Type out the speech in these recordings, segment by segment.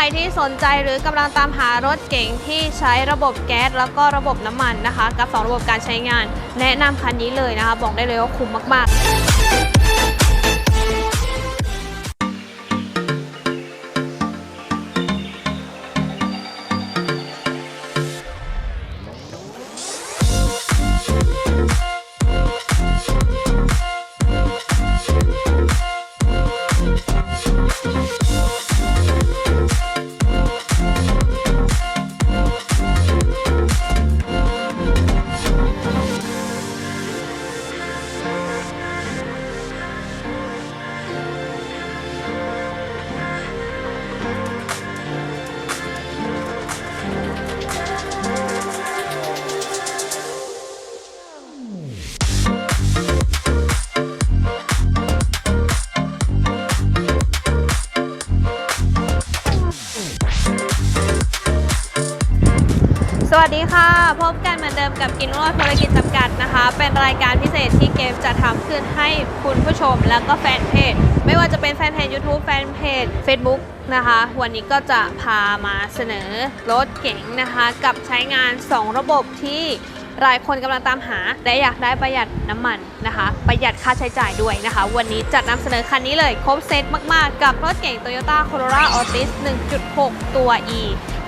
รที่สนใจหรือกำลังตามหารถเก๋งที่ใช้ระบบแก๊สแล้วก็ระบบน้ำมันนะคะ กับ 2 ระบบการใช้งาน แนะนำคันนี้เลยนะคะ บอกได้เลยว่าคุ้มมากๆ สวัสดีค่ะ พบกันเหมือนเดิมกับกินรอดธุรกิจจำกัดนะคะ เป็นรายการพิเศษที่เกมจะทำขึ้นให้คุณผู้ชมแล้วก็แฟนเพจ ไม่ว่าจะเป็นแฟนเพจ YouTube แฟนเพจ Facebook นะคะ วันนี้ก็จะพามาเสนอรถเก๋งนะคะ กับใช้งาน 2 ระบบที่ หลายคนกำลังตามหา และอยากได้ประหยัดน้ำมันนะคะ ประหยัดค่าใช้จ่ายด้วยนะคะ วันนี้จัดนำเสนอคันนี้เลย ครบเซตมากๆ กับรถเก๋ง Toyota Corolla Altis 1.6 ตัว E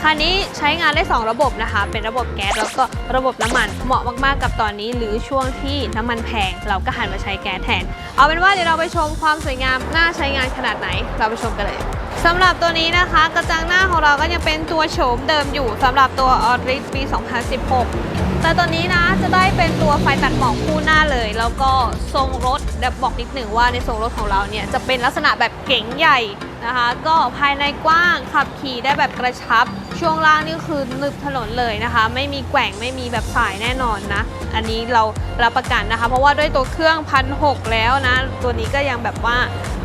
คันนี้ใช้งานได้ 2 ระบบนะคะ เป็นระบบแก๊สแล้วก็ระบบน้ำมันเหมาะมากๆ กับตอนนี้หรือช่วงที่น้ำมันแพง เราก็หันมาใช้แก๊สแทน เอาเป็นว่าเดี๋ยวเราไปชมความสวยงามน่าใช้งานขนาดไหน เราไปชมกันเลย สำหรับตัวนี้นะคะ กระจังหน้าของเราก็ยังเป็นตัวโฉมเดิมอยู่สำหรับตัว a u r i s ปี 2016 แต่ตัวนี้นะจะได้เป็นตัวไฟตัดหมอกคู่หน้าเลย แล้วก็ทรงรถเดี๋ยวบอกนิดหนึ่งว่าในทรงรถของเราเนี่ยจะเป็นลักษณะแบบเก๋งใหญ่นะคะ ก็ภายในกว้างขับขี่ได้แบบกระชับ ช่วงล่างนี่คือนึบถนนเลยนะคะ ไม่มีแกว่งไม่มีแบบสายแน่นอนนะ อันนี้เรารับประกันนะคะ เพราะว่าด้วยตัวเครื่องพันหแล้วนะ ตัวนี้ก็ยังแบบว่า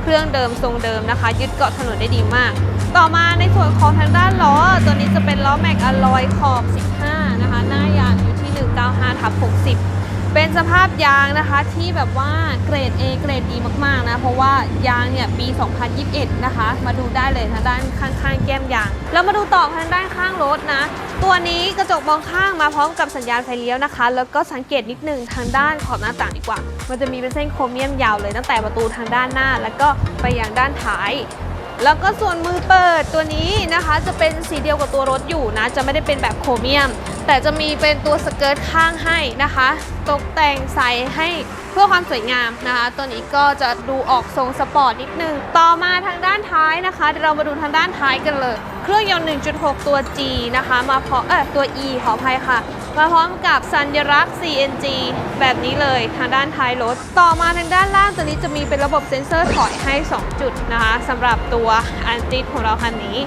รื่องเดิมทรงเดิมนะคะ ยึดเกาะถนนได้ดีมาก ต่อมาในส่วนของทางด้านล้อ ตัวนี้จะเป็นล้อแม็กอลลอยขอบ 15 นะคะ หน้ายางอยู่ที่ 195ทับ60 เป็นสภาพยางนะคะที่แบบว่าเกรด A เกรดดีมากๆนะเพราะว่ายางเนี่ยปี 2021 นะคะ มาดูได้เลยทางด้านข้างๆ แก้มยาง แล้วมาดูต่อทางด้านข้างรถนะ ตัวนี้กระจกมองข้างมาพร้อมกับสัญญาณไฟเลี้ยวนะคะ แล้วก็สังเกตนิดนึงทางด้านขอบหน้าต่างดีกว่า มันจะมีเป็นเส้นโครเมียมยาวเลยตั้งแต่ประตูทางด้านหน้า แล้วก็ไปยังด้านท้ายแล้วก็ส่วนมือเปิดตัวนี้นะคะ จะเป็นสีเดียวกับตัวรถอยู่นะ จะไม่ได้เป็นแบบโครเมียม แต่จะมีเป็นตัวสเกิร์ตข้างให้นะคะ ตกแต่งใส่ให้เพื่อความสวยงามนะคะ ตัวนี้ก็จะดูออกทรงสปอร์ตนิดนึง ต่อมาทางด้านท้ายนะคะเดี๋ยวเรามาดูทางด้านท้ายกันเลย เครื่องยนต์ 1.6 ตัว G นะคะ มาพร้อมเออตัว E ขออภัยค่ะมาพร้อมกับสัญลักษณ์ CNG แบบนี้เลยทางด้านท้ายรถ ต่อมาทางด้านล่างตัวนี้จะมีเป็นระบบเซ็นเซอร์ถอยให้ 2 จุดนะคะสำหรับตัวอันติดของเราคันนี้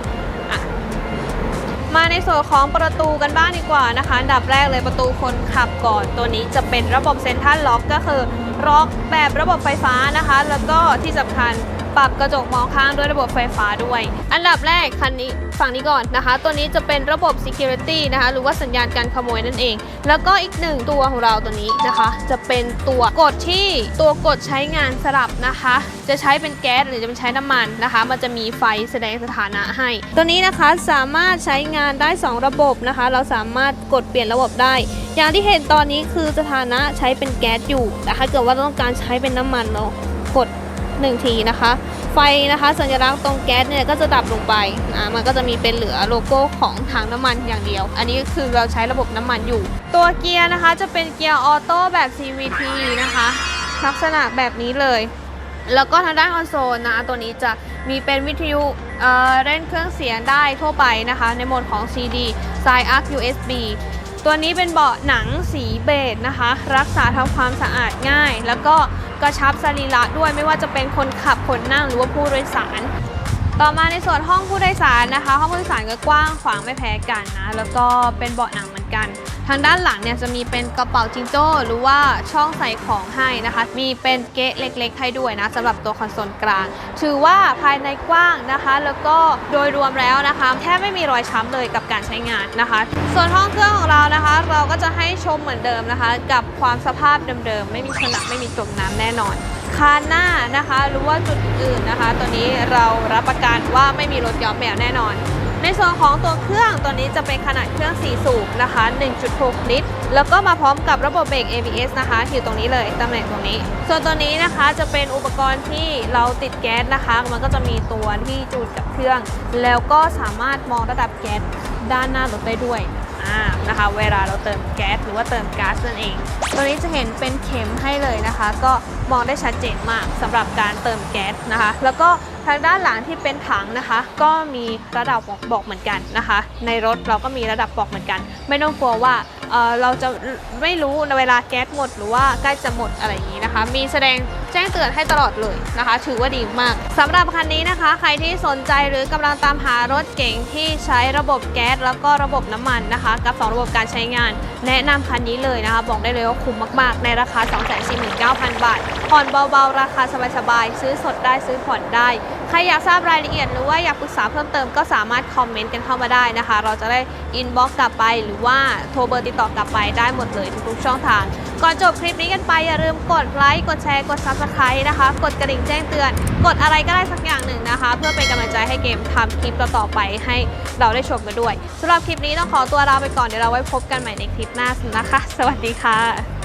มาในส่วนของประตูกันบ้างดีกว่านะคะอันดับแรกเลยประตูคนขับก่อน ตัวนี้จะเป็นระบบเซ็นทรัลล็อกก็คือล็อกแบบระบบไฟฟ้านะคะ แล้วก็ที่สำคัญ ปรับกระจกมองข้างด้วยระบบไฟฟ้าด้วย อันดับแรกคันนี้ฝั่งนี้ก่อนนะคะ ตัวนี้จะเป็นระบบ security นะคะ หรือว่าสัญญาณการขโมยนั่นเอง แล้วก็อีกหนึ่งตัวของเราตัวนี้นะคะ จะเป็นตัวกดที่ตัวกดใช้งานสลับนะคะ จะใช้เป็นแก๊สหรือจะเป็นใช้น้ำมันนะคะ มันจะมีไฟแสดงสถานะให้ ตัวนี้นะคะสามารถใช้งานได้ 2 ระบบนะคะ เราสามารถกดเปลี่ยนระบบได้ อย่างที่เห็นตอนนี้คือสถานะใช้เป็นแก๊สอยู่แต่ถ้าเกิดว่าต้องการใช้เป็นน้ำมันเรากด 1 ทีนะคะ ไฟนะคะสัญลักษณ์ตรงแก๊สเนี่ยก็จะดับลงไปอ่ามันก็จะมีเป็นเหลือโลโก้ของถังน้ำมันอย่างเดียว อันนี้คือเราใช้ระบบน้ำมันอยู่ ตัวเกียร์นะคะจะเป็นเกียร์ออโต้แบบ CVT นะคะ ลักษณะแบบนี้เลย แล้วก็ทางด้านคอนโซลนะตัวนี้จะมีเป็นวิทยุเอ่อเล่นเครื่องเสียงได้ทั่วไปนะคะ ในโหมดของ CD Side Arc USB ตัวนี้เป็นเบาะหนังสีเบจนะคะ รักษาทำความสะอาดง่าย แล้วก็กระชับสรีระด้วยไม่ว่าจะเป็นคนขับคนนั่งหรือว่าผู้โดยสาร ต่อมาในส่วนห้องผู้โดยสารนะคะ ห้องผู้โดยสารก็กว้างขวางไม่แพ้กันนะแล้วก็เป็นเบาะหนังเหมือนกัน ทางด้านหลังเนี่ยจะมีเป็นกระเป๋าจิงโจ้หรือว่าช่องใส่ของให้นะคะ มีเป็นเก๊ะเล็ก ๆ ให้ด้วยนะสำหรับตัวคอนโซลกลาง ถือว่าภายในกว้างนะคะ แล้วก็โดยรวมแล้วนะคะ แทบไม่มีรอยช้ำเลยกับการใช้งานนะคะ ส่วนห้องเครื่องของเรานะคะ เราก็จะให้ชมเหมือนเดิมนะคะ กับความสภาพเดิมๆไม่มีชนักไม่มีจมน้ำแน่นอนคานหน้านะคะ หรือว่าจุดอื่นนะคะ ตัวนี้เรารับประกันว่าไม่มีรถย้อมแมวแน่นอน ในส่วนของตัวเครื่องตัวนี้จะเป็นขนาดเครื่อง 4 สูบนะคะ 1.6 ลิตร แล้วก็มาพร้อมกับระบบเบรก ABS นะคะ อยู่ตรงนี้เลยตำแหน่งตรงนี้ ส่วนตัวนี้นะคะจะเป็นอุปกรณ์ที่เราติดแก๊สนะคะ มันก็จะมีตัวที่จูดกับเครื่อง แล้วก็สามารถมองระดับแก๊สด้านหน้ารถได้ด้วยอ่านะคะเวลาเราเติมแก๊สหรือว่าเติมก๊าซนั่นเอง ตัวนี้จะเห็นเป็นเข็มให้เลยนะคะ ก็ มองได้ชัดเจนมากสำหรับการเติมแก๊สนะคะ แล้วก็ทางด้านหลังที่เป็นถังนะคะ ก็มีระดับบอกเหมือนกันนะคะ ในรถเราก็มีระดับบอกเหมือนกัน ไม่ต้องกลัวว่าเเราจะไม่รู้ในเวลาแก๊สหมดหรือว่าใกล้จะหมดอะไรอย่างนี้นะคะ มีแสดง แจ้งเตือนให้ตลอดเลยนะคะ ถือว่าดีมากสำหรับคันนี้นะคะ ใครที่สนใจหรือกำลังตามหารถเก๋งที่ใช้ระบบแก๊สแล้วก็ระบบน้ำมันนะคะ กับ 2 ระบบการใช้งาน แนะนำคันนี้เลยนะคะ บอกได้เลยว่าคุ้มมากๆ ในราคา 249,000 บาทผ่อนเบาๆ ราคาสบายๆ ซื้อสดได้ซื้อผ่อนได้ ใครอยากทราบรายละเอียดหรือว่าอยากปรึกษาเพิ่มเติมก็สามารถคอมเมนต์กันเข้ามาได้นะคะ เราจะได้อินบ็อกซ์กลับไปหรือว่าโทรเบอร์ติดต่อกลับไปได้หมดเลยทุกๆช่องทาง ก่อนจบคลิปนี้กันไปอย่าลืมกดไลค์ กดแชร์ กด Subscribe นะคะ กดกระดิ่งแจ้งเตือน กดอะไรก็ได้สักอย่างหนึ่งนะคะ เพื่อเป็นกำลังใจให้เกมทำคลิปต่อๆไปให้เราได้ชมกันด้วยสำหรับคลิปนี้ต้องขอตัวลาไปก่อนเดี๋ยวเราไว้พบกันใหม่ในคลิปหน้านะคะ สวัสดีค่ะ